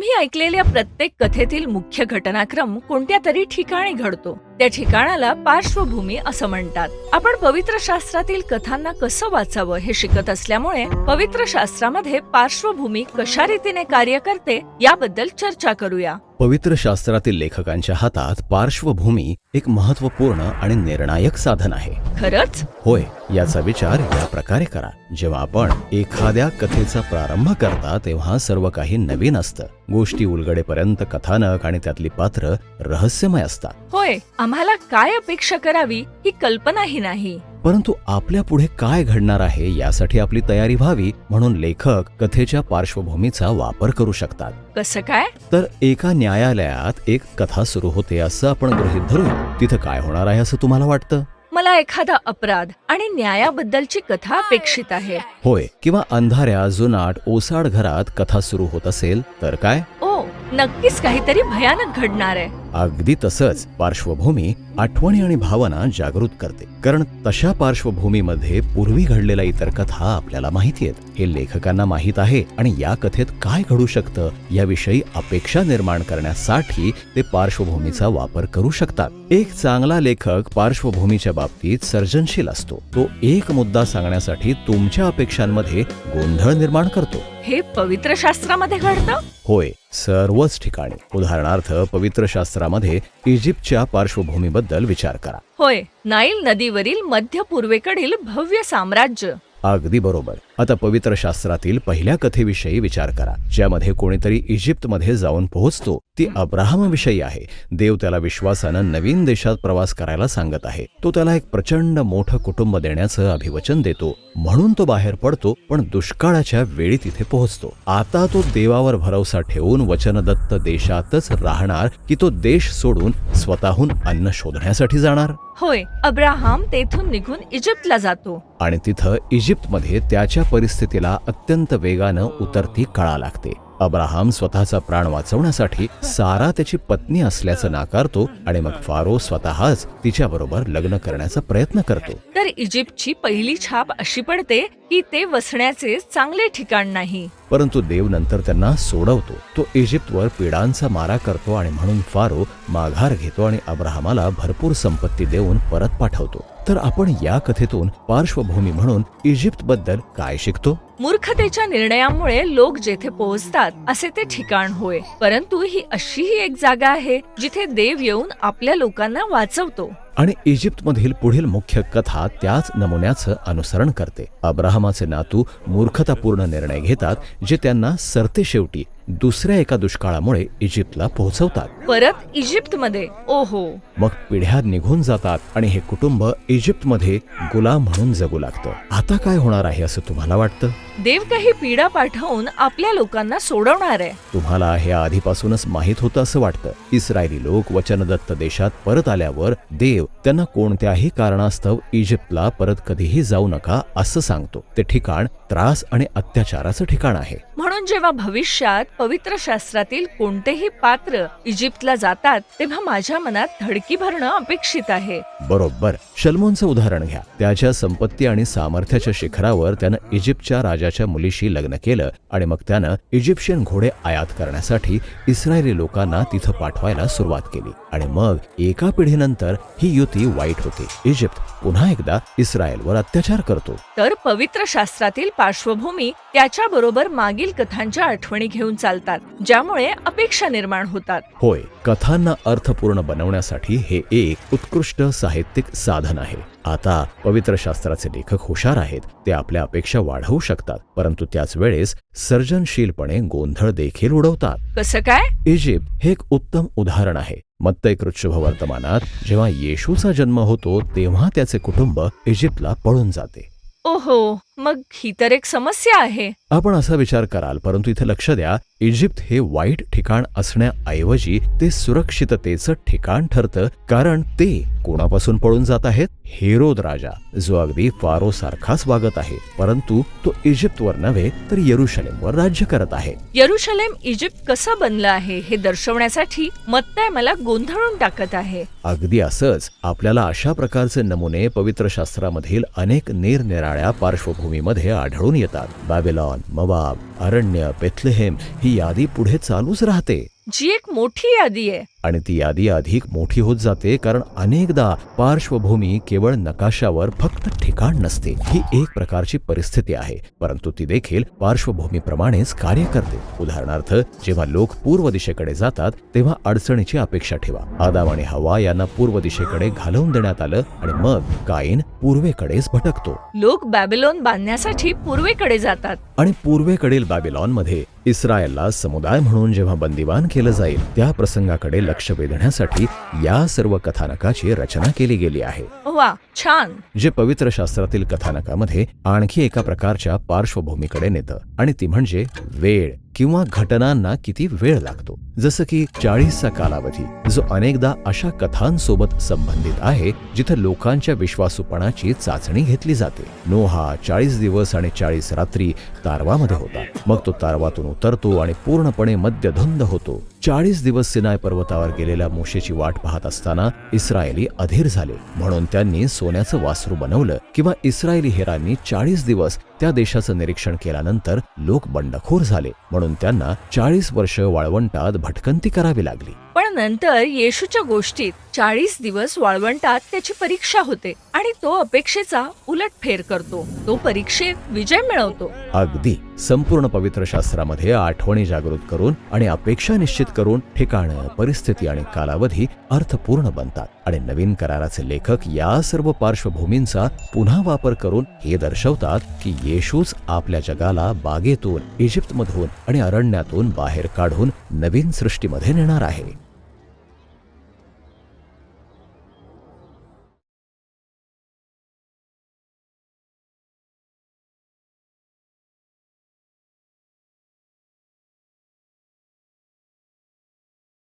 तुम्ही ऐकलेल्या प्रत्येक कथेतील मुख्य घटनाक्रम कोणत्या तरी ठिकाणी घडतो. त्या ठिकाणाला पार्श्वभूमी असं म्हणतात. आपण पवित्र शास्त्रातील कथांना कसं वाचावं हे शिकत असल्यामुळे पवित्र शास्त्रामध्ये पार्श्वभूमी कशा रीतीने कार्य करते याबद्दल चर्चा करूया. पवित्र शास्त्रातील लेखकांच्या हातात पार्श्वभूमी एक महत्त्वपूर्ण आणि निर्णायक साधन आहे. खरंच? होय याचा विचार या प्रकारे करा. जेव्हा आपण एखाद्या कथेचा प्रारंभ करता तेव्हा सर्व काही नवीन असतं. गोष्टी उलगडेपर्यंत कथानक आणि त्यातली पात्र रहस्यमय असतात. होय आम्हाला काय अपेक्षा करावी ही कल्पनाही नाही. परंतु आपल्या पुढे काय घडणार आहे यासाठी आपली तयारी व्हावी म्हणून लेखक कथेच्या पार्श्वभूमीचा वापर करू शकतात. कसं काय? तर एका न्यायालयात एक कथा सुरू होते असं आपण गृहीत धरूया. तिथं काय होणार आहे असं तुम्हाला वाटतं? मला एखादा अपराध आणि न्यायाबद्दलची कथा अपेक्षित आहे. होय किंवा अंधाऱ्या जुनाट ओसाड घरात कथा सुरू होत असेल तर काय? ओ नक्कीच काहीतरी भयानक घडणार आहे. अगदी तसंच पार्श्वभूमी आठवणी आणि भावना जागृत करते. कारण तशा पार्श्वभूमीमध्ये पूर्वी घडलेल्या इतर कथा आपल्याला माहिती आहेत. हे लेखकांना माहीत आहे आणि या कथेत काय घडू शकतं याविषयी अपेक्षा निर्माण करण्यासाठी ते पार्श्वभूमीचा वापर करू शकतात. एक चांगला लेखक पार्श्वभूमीच्या बाबतीत सर्जनशील असतो. तो एक मुद्दा सांगण्यासाठी तुमच्या अपेक्षांमध्ये गोंधळ निर्माण करतो. हे पवित्र शास्त्रामध्ये घडतं? होय सर्वच ठिकाणी. उदाहरणार्थ पवित्र शास्त्रामध्ये इजिप्तच्या पार्श्वभूमीबद्दल विचार करा. होय नाईल नदीवरील मध्य पूर्वेकडील भव्य साम्राज्य. अगदी बरोबर. आता पवित्र शास्त्रातील पहिल्या कथेविषयी विचार करा. ज्यामध्ये कोणीतरी इजिप्तमध्ये जाऊन पोहोचतो ती अब्राहमविषयी आहे. देव त्याला विश्वासानं नवीन देशात प्रवास करायला सांगत आहे. तो त्याला एक प्रचंड मोठं कुटुंब देण्याचं अभिवचन देतो. म्हणून तो बाहेर पडतो पण दुष्काळाच्या वेळी तिथे पोहोचतो. आता तो देवावर भरवसा ठेवून वचनदत्त देशातच राहणार की तो देश सोडून स्वतःहून अन्न शोधण्यासाठी जाणार? होय अब्राहम तेथून निघून इजिप्तला जातो. आणि तिथं इजिप्तमध्ये त्याच्या परिस्थितीला अत्यंत वेगानं उतरती कळा लागते. अब्राहम स्वतःचा प्राण वाचवण्यासाठी सारा त्याची पत्नी असल्याचं नाकारतो आणि मग फारो स्वतःच तिच्याबरोबर लग्न करण्याचा प्रयत्न करतो. तर इजिप्तची पहिली छाप अशी पडते की ते वसण्याचे चांगले ठिकाण नाही. परंतु देव नंतर त्यांना सोडवतो. तो इजिप्तवर पिडांचा मारा करतो आणि म्हणून फारो माघार घेतो आणि अब्राहमाला भरपूर संपत्ती देऊन परत पाठवतो. तर आपण या कथेतून पार्श्वभूमी म्हणून इजिप्त बद्दल काय शिकतो? मूर्खतेच्या निर्णयामुळे लोक जेथे पोहोचतात असे ते ठिकाण होय. परंतु ही अशीही एक जागा आहे जिथे देव येऊन आपल्या लोकांना वाचवतो. आणि इजिप्तमधील पुढील मुख्य कथा त्याच नमुन्याचं अनुसरण करते. अब्राहमाचे नातू मूर्खतापूर्ण निर्णय घेतात जे त्यांना सरते शेवटी दुसऱ्या एका दुष्काळामुळे इजिप्तला पोहोचवतात. परत इजिप्तमध्ये? ओहो. मग पिढ्या निघून जातात आणि हे कुटुंब इजिप्तमध्ये गुलाम म्हणून जगू लागतं. आता काय होणार आहे असं तुम्हाला वाटतं? देव काही पीडा पाठवून आपल्या लोकांना सोडवणार आहे. तुम्हाला हे आधीपासूनच माहीत होतं असं वाटतं. इस्रायली लोक वचनदत्त देशात परत आल्यावर देव त्यांना कोणत्याही कारणास्तव इजिप्तला परत कधीही जाऊ नका असं सांगतो. ते ठिकाण त्रास आणि अत्याचाराचं ठिकाण आहे. म्हणून जेव्हा भविष्यात पवित्र शास्त्रातील कोणतेही पात्र इजिप्तला जातात तेव्हा माझ्या मनात धडकी भरणं अपेक्षित आहे. बरोबर. शल्मोनचं उदाहरण घ्या. त्याच्या संपत्ती आणि सामर्थ्याच्या शिखरावर त्यानं इजिप्तच्या राजाच्या मुलीशी लग्न केलं आणि मग त्यानं इजिप्शियन घोडे आयात करण्यासाठी इस्रायली लोकांना तिथं पाठवायला सुरुवात केली. आणि मग एका पिढीनंतर ही युती वाईट होते. इजिप्त पुन्हा एकदा इस्रायलवर अत्याचार करतो. तर पवित्र शास्त्रातील पार्श्वभूमी त्याच्या बरोबर मागील कथांच्या आठवणी घेऊन चालतात ज्यामुळे अपेक्षा निर्माण होतात. होय कथांना अर्थपूर्ण बनवण्यासाठी हे एक उत्कृष्ट साहित्यिक साधन आहे. आता पवित्र शास्त्राचे लेखक हुशार आहेत ते आपल्या अपेक्षा वाढवू शकतात परंतु त्याच वेळेस सर्जनशीलपणे गोंधळ देखील उडवतात. कसं काय? इजिप्त हे एक उत्तम उदाहरण आहे. मत्तैक शुभ वर्तमानात जेव्हा येशूचा जन्म होतो तेव्हा त्याचे कुटुंब इजिप्तला पळून जाते. ओहो! मग ही तर एक समस्या आहे. आपण असा विचार कराल परंतु इथे लक्ष द्या इजिप्त हे वाईट ठिकाण असण्याऐवजी ते सुरक्षिततेचं ठिकाण ठरतं कारण ते कोणापासून पळून जात आहेत? हेरोद राजा जो अगदी फारो सारखाच वागत आहे परंतु तो इजिप्तवर नव्हे तर येरुशलेमवर राज्य करत आहे. यरुशलेम इजिप्त कसं बनलं आहे हे दर्शवण्यासाठी मत्ताय मला गोंधळून टाकत आहे. अगदी असंच आपल्याला अशा प्रकारचे नमुने पवित्र शास्त्रामधील अनेक निरनिराळ्या पार्श्वभूमी पार्श्वभूमीमध्ये आढळून येतात. बॅबिलॉन मवाब अरण्य बेथलेहेम ही यादी पुढे चालूच राहते. जी एक मोठी यादी आहे. आणि ती यादी अधिक मोठी होत जाते कारण अनेकदा पार्श्वभूमी केवळ नकाशावर फक्त ठिकाण नसते. ही एक प्रकारची परिस्थिती आहे परंतु ती देखील पार्श्वभूमीप्रमाणेच कार्य करते. उदाहरणार्थ जेव्हा लोक पूर्व दिशेकडे जातात तेव्हा अडचणीची अपेक्षा ठेवा. आदाम आणि हवा यांना पूर्व दिशेकडे घालवून देण्यात आलं आणि मग काईन पूर्वेकडेच भटकतो. लोक बॅबिलोन बांधण्यासाठी पूर्वेकडे जातात. आणि पूर्वेकडील बॅबिलॉनमध्ये इस्रायलला समुदाय म्हणून जेव्हा बंदिवान केलं जाईल त्या प्रसंगाकडे लक्ष वेधण्यासाठी या सर्व कथानकाची रचना केली गेली आहे. वा छान. जे पवित्र शास्त्रातील कथानकामध्ये आणखी एका प्रकारच्या पार्श्वभूमीकडे नेतं आणि ती म्हणजे वेळ. किंवा घटनांना किती वेळ लागतो. जसं की चाळीसचा कालावधी जो अनेकदा अशा कथांसोबत संबंधित आहे जिथं लोकांच्या विश्वासूपणाची चाचणी घेतली जाते. नोहा चाळीस दिवस आणि चाळीस रात्री तारवामध्ये होता. मग तो तारवातून उतरतो आणि पूर्णपणे मद्यधुंद होतो. चाळीस दिवस सिनाय पर्वतावर गेलेल्या मोशेची वाट पाहत असताना इस्रायली अधीर झाले. म्हणून त्यांनी सोन्याचं वासरू बनवलं किंवा इस्रायली हेरांनी चाळीस दिवस त्या देशाचं निरीक्षण केल्यानंतर लोक बंडखोर झाले. म्हणून त्यांना चाळीस वर्ष वाळवंटात भटकंती करावी लागली. पण नंतर येशूच्या गोष्टीत चाळीस दिवस वाळवंटात त्याची परीक्षा होते आणि तो अपेक्षेचा उलट फेर करतो. तो परीक्षेत विजय मिळवतो. अगदी. संपूर्ण पवित्र शास्त्रामध्ये आठवणी जागृत करून आणि अपेक्षा निश्चित करून ठिकाणं परिस्थिती आणि कालावधी अर्थपूर्ण बनतात. आणि नवीन कराराचे लेखक या सर्व पार्श्वभूमींचा पुन्हा वापर करून हे दर्शवतात की येशूच आपल्या जगाला बागेतून इजिप्तमधून आणि अरण्यातून बाहेर काढून नवीन सृष्टीमध्ये नेणार आहे.